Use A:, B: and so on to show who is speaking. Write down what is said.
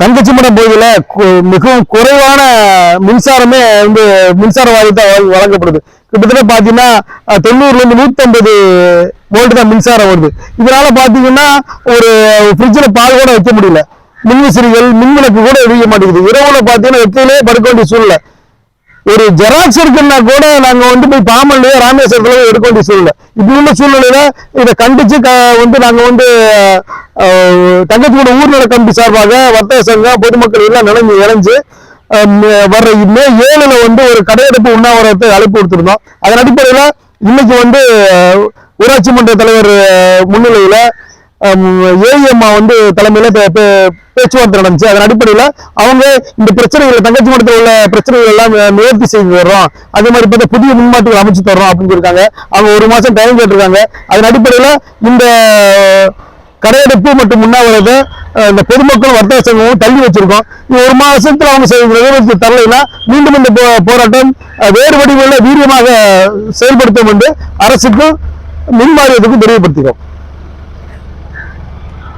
A: தங்கச்சிமடம் பகுதியில் மிகவும் குறைவான மின்சாரமே வந்து மின்சார வாரியத்தை வழங்கப்படுது. கிட்டத்தட்ட பார்த்தீங்கன்னா தொண்ணூறுலேருந்து நூற்றம்பது வோல்ட் தான் மின்சாரம் வருது. இதனால பார்த்தீங்கன்னா ஒரு ஃப்ரிட்ஜில் பால் கூட வைக்க முடியல. மின்விசிறிகள் மின்விளக்கு கூட எரிய மாட்டேங்குது. இரவுல பார்த்தீங்கன்னா வெக்கையிலே படுக்க வேண்டிய சூழ்நிலை. ஒரு ஜெராக்ஸ் இருக்குன்னா கூட நாங்க வந்து போய் பாமன்லயோ ராமேஸ்வரத்துல எடுக்க வேண்டிய சூழ்நிலை. இப்படி உள்ள சூழ்நிலையில இதை கண்டிச்சு க- வந்து நாங்க வந்து அஹ், ஊர்நல கமிட்டி சார்பாக வர்த்தக சங்கம் பொதுமக்கள் எல்லாம் நினைஞ்சு இணைஞ்சு வர்ற மே ஏழுல வந்து ஒரு கடையெடுப்பு உண்ணாவிரத்தை அழைப்பு கொடுத்துருந்தோம் அதன் அடிப்படையில இன்னைக்கு வந்து ஊராட்சி மன்ற தலைவர் முன்னிலையில் முன்னிலையில ஏஎம்மா வந்து தலைமையில பே- பே- பேச்சுவார்த்தை நடந்துச்சு. அதன் அடிப்படையில் அவங்க இந்த பிரச்சனைகள் தங்கச்சி மடத்தில் உள்ள பிரச்சனைகள் எல்லாம் நிவர்த்தி செய்து தர்றோம். அதே மாதிரி பார்த்தா புதிய முன்மாட்டுகள் அமைச்சு தர்றோம் அப்படின்னு சொல்லியிருக்காங்க. அவங்க ஒரு மாதம் டைம் கேட்டிருக்காங்க. அதன் அடிப்படையில் இந்த கடையெடுப்பு மற்றும் உண்ணாவிரத இந்த பொதுமக்கள் வர்த்தக சங்கமும் தள்ளி வச்சிருக்கோம். இது ஒரு மாதத்தில் அவங்க நிறைவேற்றி தரலைன்னா மீண்டும் இந்த போ- போராட்டம் வேறு வடிவில் வீரியமாக செயல்படுத்தும் என்று அரசுக்கும் மின் வாரியத்துக்கும் தெரியப்படுத்துகிறோம்